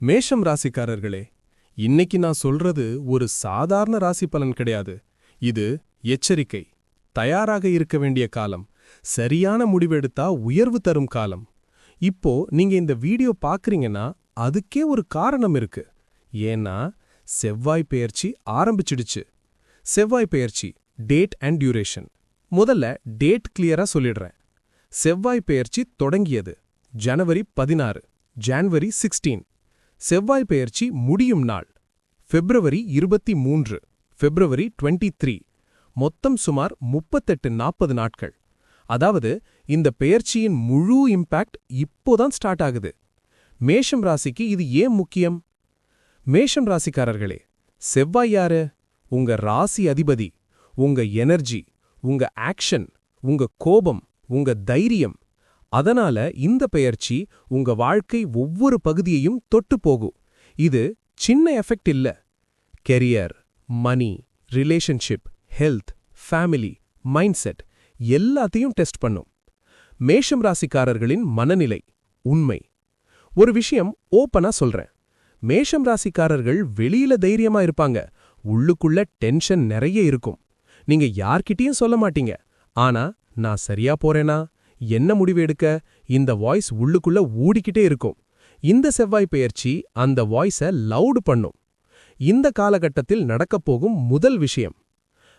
மேஷம் ராசிக்காரர்களே இன்னைக்கு நான் சொல்றது ஒரு சாதாரண ராசி பலன் கிடையாது. இது எச்சரிக்கை தயாராக இருக்க வேண்டிய காலம் சரியான முடிவெடுத்தா உயர்வு தரும் காலம். இப்போ நீங்க இந்த வீடியோ பாக்குறீங்கன்னா அதுக்கே ஒரு காரணம் இருக்கு. ஏன்னா செவ்வாய் பெயர்ச்சி ஆரம்பிச்சிடுச்சு. செவ்வாய் பெயர்ச்சி டேட் அண்ட் டியூரேஷன் முதல்ல டேட் கிளியரா சொல்லிடுறேன். செவ்வாய் பெயர்ச்சி தொடங்கியது ஜனவரி பதினாறு ஜான்வரி சிக்ஸ்டீன் செவ்வாய் பெயர்ச்சி முடியும் நாள். பிப்ரவரி இருபத்தி மூன்று பிப்ரவரி டுவெண்ட்டி த்ரீ மொத்தம் சுமார் முப்பத்தெட்டு நாற்பது நாட்கள். அதாவது இந்த பெயர்ச்சியின் முழு இம்பாக்ட் இப்போதான் ஸ்டார்ட் ஆகுது. மேஷம் ராசிக்கு இது ஏன் முக்கியம்? மேஷம் ராசிக்காரர்களே செவ்வாய் யாரு? உங்க ராசி அதிபதி உங்க எனர்ஜி உங்க ஆக்ஷன் உங்க கோபம் உங்க தைரியம் அதனால இந்த பெயர்ச்சி உங்க வாழ்க்கை ஒவ்வொரு பகுதியையும் தொட்டு போகும். இது சின்ன எஃபெக்ட் இல்ல. Career money relationship health family mind set எல்லாத்தையும் டெஸ்ட் பண்ணும். மேஷம் ராசிக்காரர்களின் மனநிலை உண்மை. ஒரு விஷயம் ஓப்பனா சொல்றேன். மேஷம் ராசிக்காரர்கள் வெளியில தைரியமா இருப்பாங்க. உள்ளுக்குள்ள டென்ஷன் நிறைய இருக்கும். நீங்க யார்கிட்டயும் சொல்ல மாட்டீங்க. ஆனா நான் சரியா போறேனா? என்ன முடிவு எடுக்க? இந்த வாய்ஸ் உள்ளுக்குள்ள ஊடிக்கிட்டே இருக்கும். இந்த செவ்வாய் பெயர்ச்சி அந்த வாய்ஸ லவுடு பண்ணும். இந்த காலகட்டத்தில் நடக்கப் போகும் முதல் விஷயம்.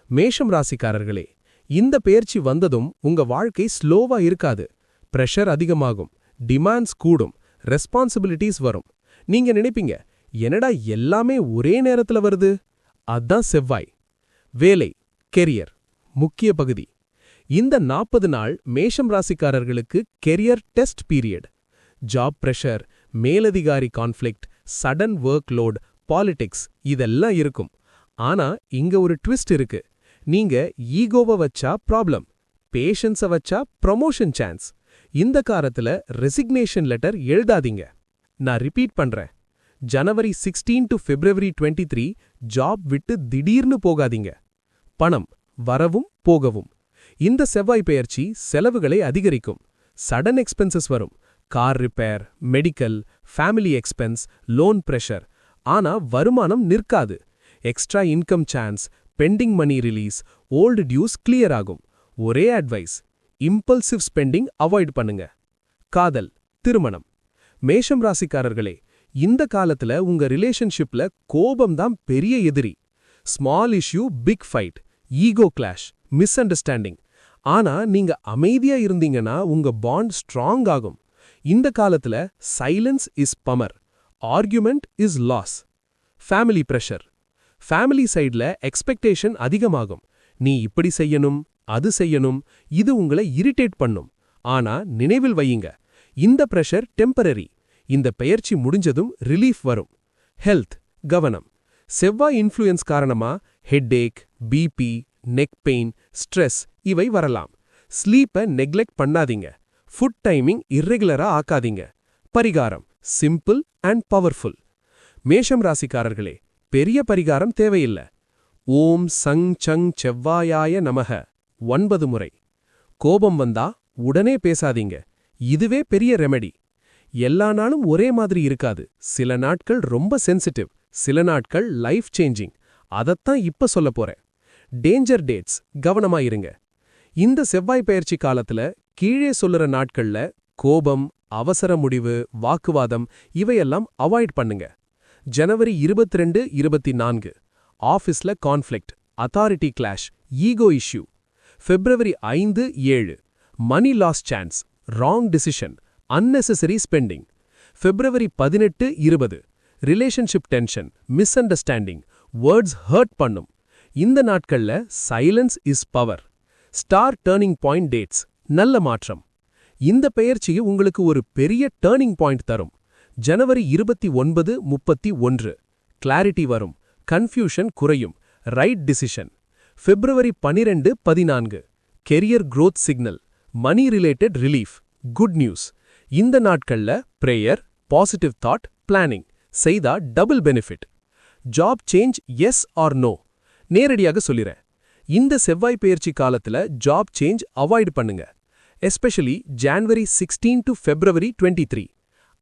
மேஷம் ராசிக்காரர்களே இந்த பெயர்ச்சி வந்ததும் உங்க வாழ்க்கை ஸ்லோவா இருக்காது. பிரஷர் அதிகமாகும் டிமாண்ட்ஸ் கூடும் ரெஸ்பான்சிபிலிட்டிஸ் வரும். நீங்க நினைப்பீங்க என்னடா எல்லாமே ஒரே நேரத்துல வருது? அதான் செவ்வாய். வேலை கெரியர் முக்கிய பகுதி. இந்த நாற்பது நாள் மேஷம் ராசிக்காரர்களுக்கு career test period job pressure மேலதிகாரி conflict sudden work load politics இதெல்லாம் இருக்கும். ஆனா இங்க ஒரு ட்விஸ்ட் இருக்கு. நீங்க ஈகோவை வச்சா ப்ராப்ளம் பேஷன்ஸ வச்சா ப்ரொமோஷன் சான்ஸ் இந்த காலத்துல ரெசிக்னேஷன் லெட்டர் எழுதாதீங்க. நான் ரிப்பீட் பண்றேன். ஜனவரி sixteen to February twenty three job விட்டு திடீர்னு போகாதீங்க. பணம் வரவும் போகவும். இந்த செவ்வாய் பெயர்ச்சி செலவுகளை அதிகரிக்கும். சடன் எக்ஸ்பென்சஸ் வரும். Car repair medical family expense loan pressure ஆனா வருமானம் நிற்காது. Extra income chance pending money release old dues clear ஆகும். ஒரே அட்வைஸ் இம்பல்சிவ் ஸ்பெண்டிங் அவாய்ட் பண்ணுங்க. காதல் திருமணம். மேஷம் ராசிக்காரர்களே இந்த காலத்துல உங்க ரிலேஷன்ஷிப்ல கோபம் தான் பெரிய எதிரி. Small issue big fight ego clash misunderstanding ஆனா நீங்க அமைதியா இருந்தீங்கன்னா உங்க பாண்ட் ஸ்ட்ராங் ஆகும். இந்த காலத்துல silence is power argument is loss family pressure family சைடில் எக்ஸ்பெக்டேஷன் அதிகமாகும். நீ இப்படி செய்யணும் அது செய்யணும் இது உங்களை இரிட்டேட் பண்ணும். ஆனா நினைவில் வையுங்க. இந்த பிரஷர் டெம்பரரி இந்த பெயர்ச்சி முடிஞ்சதும் ரிலீஃப் வரும். ஹெல்த் கவனம். செவ்வாய் இன்ஃப்ளூயன்ஸ் காரணமா headache BP neck pain stress இவை வரலாம். ஸ்லீப்பை நெக்லெக்ட் பண்ணாதீங்க. ஃபுட் டைமிங் இர்ரெகுலரா ஆக்காதீங்க. பரிகாரம் சிம்பிள் அண்ட் பவர்ஃபுல். மேஷம் ராசிக்காரர்களே பெரிய பரிகாரம் தேவையில்லை. ஓம் சங் சங் செவ்வாயாய நமக. ஒன்பது முறை. கோபம் வந்தா உடனே பேசாதீங்க. இதுவே பெரிய ரெமெடி எல்லா நாளும் ஒரே மாதிரி இருக்காது. சில நாட்கள் ரொம்ப சென்சிட்டிவ் சில நாட்கள் லைஃப் சேஞ்சிங் அதத்தான் இப்ப சொல்ல போறேன். டேஞ்சர் டேட்ஸ் கவனமா இருங்க. இந்த செவ்வாய் பயிற்சி காலத்துல கீழே சொல்லுற நாட்கள்ல கோபம் அவசர முடிவு வாக்குவாதம் இவையெல்லாம் அவாய்ட் பண்ணுங்க. ஜனவரி இருபத்தி ரெண்டு இருபத்தி நான்கு ஆஃபீஸ்ல conflict authority clash ego issue. பிப்ரவரி ஐந்து ஏழு. Money loss chance wrong decision unnecessary spending. பிப்ரவரி பதினெட்டு இருபது. Relationship tension misunderstanding words hurt பண்ணும். இந்த நாட்கள்ல silence is power. Star turning point dates. நல்ல மாற்றம். இந்த பெயர்ச்சி உங்களுக்கு ஒரு பெரிய டேர்னிங் பாயிண்ட் தரும். ஜனவரி இருபத்தி ஒன்பது முப்பத்தி ஒன்று. கிளாரிட்டி வரும். கன்ஃபியூஷன் குறையும். ரைட் டிசிஷன் பிப்ரவரி பனிரெண்டு பதினான்கு. Career growth signal money related relief good news இந்த நாட்கள்ல ப்ரேயர் பாசிட்டிவ் தாட் பிளானிங் செய்தா double benefit job change yes or no நேரடியாக சொல்லிறேன். இந்த செவ்வாய் பயிற்சி காலத்துல ஜாப் சேஞ்ச் அவாய்ட் பண்ணுங்க. Especially January sixteen to February twenty three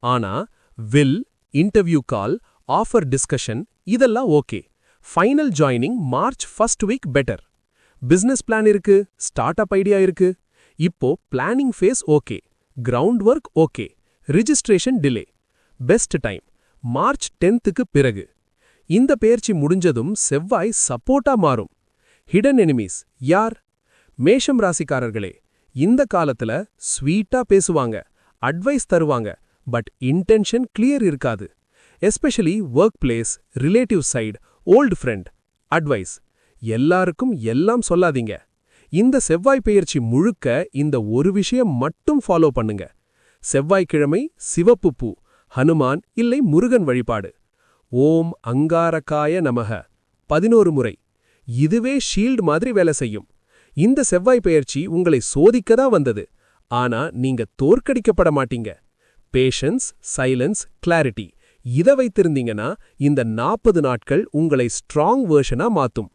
ஆனா will interview call offer discussion இதெல்லாம் okay final joining March first week better business plan இருக்கு ஸ்டார்ட் அப் ஐடியா இருக்கு. இப்போ planning phase okay ground work okay registration delay best time March டென்த்துக்கு பிறகு. இந்த பெயர்ச்சி முடிஞ்சதும் செவ்வாய் சப்போர்ட்டா மாறும். ஹிடன் எனிமீஸ் யார்? மேஷம் ராசிக்காரர்களே இந்த காலத்துல ஸ்வீட்டா பேசுவாங்க அட்வைஸ் தருவாங்க பட் இன்டென்ஷன் கிளியர் இருக்காது. Especially work place relative side old friend advice எல்லாருக்கும் எல்லாம் சொல்லாதீங்க. இந்த செவ்வாய் பெயர்ச்சி முழுக்க இந்த ஒரு விஷயம் மட்டும் ஃபாலோ பண்ணுங்க. செவ்வாய்க்கிழமை சிவப்பு பூ ஹனுமான் இல்லை முருகன் வழிபாடு. ஓம் அங்காரகாய நமக. பதினோரு முறை. இதுவே ஷீல்டு மாதிரி வேலை செய்யும். இந்த செவ்வாய் பெயர்ச்சி உங்களை சோதிக்க தான் வந்தது. ஆனா நீங்க தோற்கடிக்கப்பட மாட்டீங்க. பேஷன்ஸ் சைலன்ஸ் கிளாரிட்டி இதை வைத்திருந்தீங்கன்னா இந்த நாற்பது நாட்கள் உங்களை ஸ்ட்ராங் வேர்ஷனா மாத்தும்.